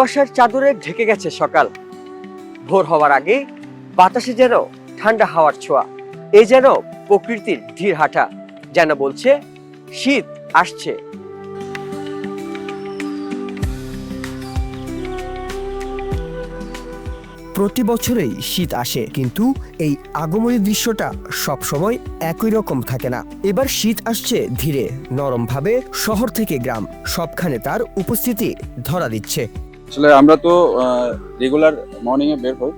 কুয়াশার চাদরে ঢেকে গেছে সকাল। ভোর হওয়ার আগে বাতাসে যেন ঠান্ডা হাওয়ার ছোঁয়া, এ যেন প্রকৃতির ধীর হাঁটা, যেন বলছে শীত আসছে। প্রতি বছরেই শীত আসে, কিন্তু এই আগমনী দৃশ্যটা সবসময় একই রকম থাকে না। এবার শীত আসছে ধীরে, নরমভাবে শহর থেকে গ্রাম, সবখানে তার উপস্থিতি ধরা দিচ্ছে। আসলে আমরা তো রেগুলার মর্নিং এ বের হই।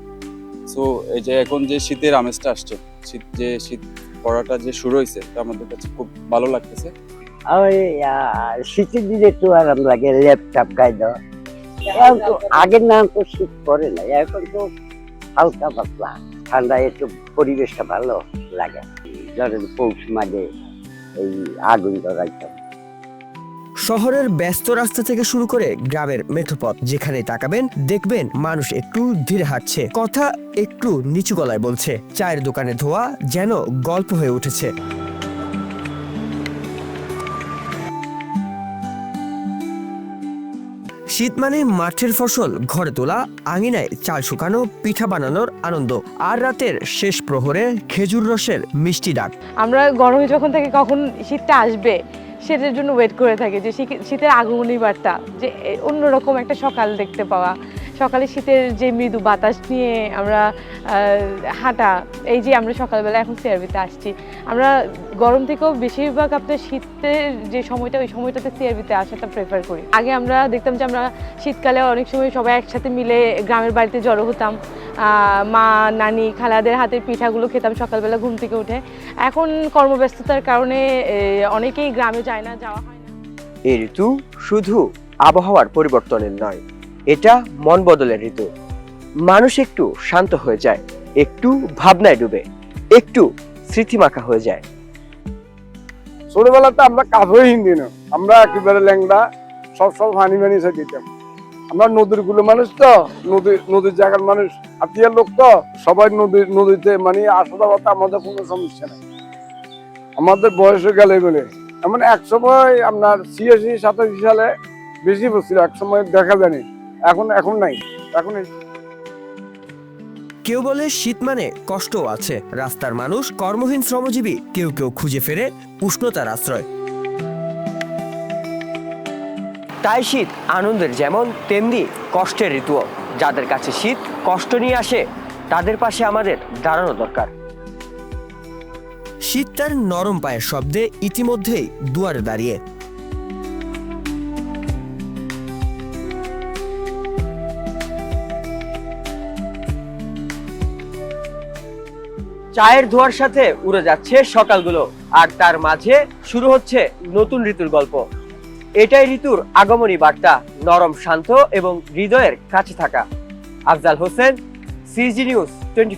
সো এই যে এখন যে শীতের আমেজটা আসছে, শীত যে শীত পড়াটা যে শুরু হয়েছে তা আমাদের কাছে খুব ভালো লাগতেছে। ওই শীতের দিনে একটু আরাম লাগে ল্যাপটপ গায়ে দেওয়া। এখন তো আগের নাম তো শীত পড়ে না এখন তো হালকা পাতলা। ঠান্ডা একটু পরিবেশটা ভালো লাগে। ধরেন পৌষ মাঝে এই আগুন ধরাইতাম শহরের ব্যস্ত রাস্তা থেকে শুরু করে গ্রামের মেঠোপথ যেখানে তাকাবেন, দেখবেন মানুষ একটু ধীরে হাঁটছে। কথা একটু নিচু গলায় বলছে, চায়ের দোকানে ধোয়া যেন গল্প হয়ে উঠেছে। শীত মানে মাঠের ফসল, ঘরে তোলা, আঙিনায় চাল শুকানো, পিঠা বানানোর আনন্দ, আর রাতের শেষ প্রহরে খেজুর রসের মিষ্টি ডাক। আমরা গরমে যখন থেকে, কখন শীতটা আসবে সেটার জন্য ওয়েট করে থাকি যে শীতের আগমনী বার্তা যে অন্যরকম একটা সকাল দেখতে পাওয়া। সকালে শীতের যে মৃদু বাতাস নিয়ে আমরা হাঁটা, এই যে আমরা সকালবেলা এখন সিআরবিতে আসছি, আমরা গরম থেকেও বেশিরভাগ আপনার শীতের যে সময়টা, ওই সময়টাতে সিআরবিতে আসাটা প্রেফার করি। আগে আমরা দেখতাম যে আমরা শীতকালে অনেক সময় সবাই একসাথে মিলে গ্রামের বাড়িতে জড়ো হতাম মা, নানি, খালাদের হাতের পিঠাগুলো খেতাম সকালবেলা ঘুম থেকে উঠে। এখন কর্মব্যস্ততার কারণে অনেকেই গ্রামে যায় না, যাওয়া হয় না। এই ঋতু শুধু আবহাওয়ার পরিবর্তনের নয় এটা মন বদলের ঋতু। মানুষ একটু শান্ত হয়ে যায়, একটু ভাবনায় ডুবে, একটু স্মৃতিমাখা হয়ে যায়। ছোটবেলাতে আমরা কাজই হিন্দি না, আমরা একেবারে ল্যাংড়া, সব সব হানি মানি দিতাম। আমরা নদীরগুলো মানুষ তো, নদী, নদীর জায়গার মানুষ, আত্মীয় লোক তো, সবাই নদী, নদীতে মানে আসা যাওয়াতে আমাদের কোনো সমস্যা নেই। আমাদের বয়স হয়ে গেলে এমন এক সময় আপনার ছিয়াশি সাতাশি সালে বেশি বসছিল এক সময় দেখা যায়নি। এখন এখন নাই এখন কেউ বলে শীত মানে কষ্টও আছে। রাস্তার মানুষ কর্মহীন শ্রমজীবী কেউ কেউ খুঁজে ফেরে উষ্ণতার আশ্রয়। তাই শীত আনন্দের যেমন তেমনি কষ্টের ঋতুও। যাদের কাছে শীত কষ্ট নিয়ে আসে তাদের পাশে আমাদের দাঁড়ানো দরকার। শীত তার নরম পায়ের শব্দে ইতিমধ্যেই দুয়ারে দাঁড়িয়ে। চায়ের ধোয়ার সাথে উড়ে যাচ্ছে সকালগুলো, আর তার মাঝে শুরু হচ্ছে নতুন ঋতুর গল্প। এটাই ঋতুর আগমনী বার্তা, নরম শান্ত এবং হৃদয়ের কাছে থাকা। Afzal Hossain, CG news twenty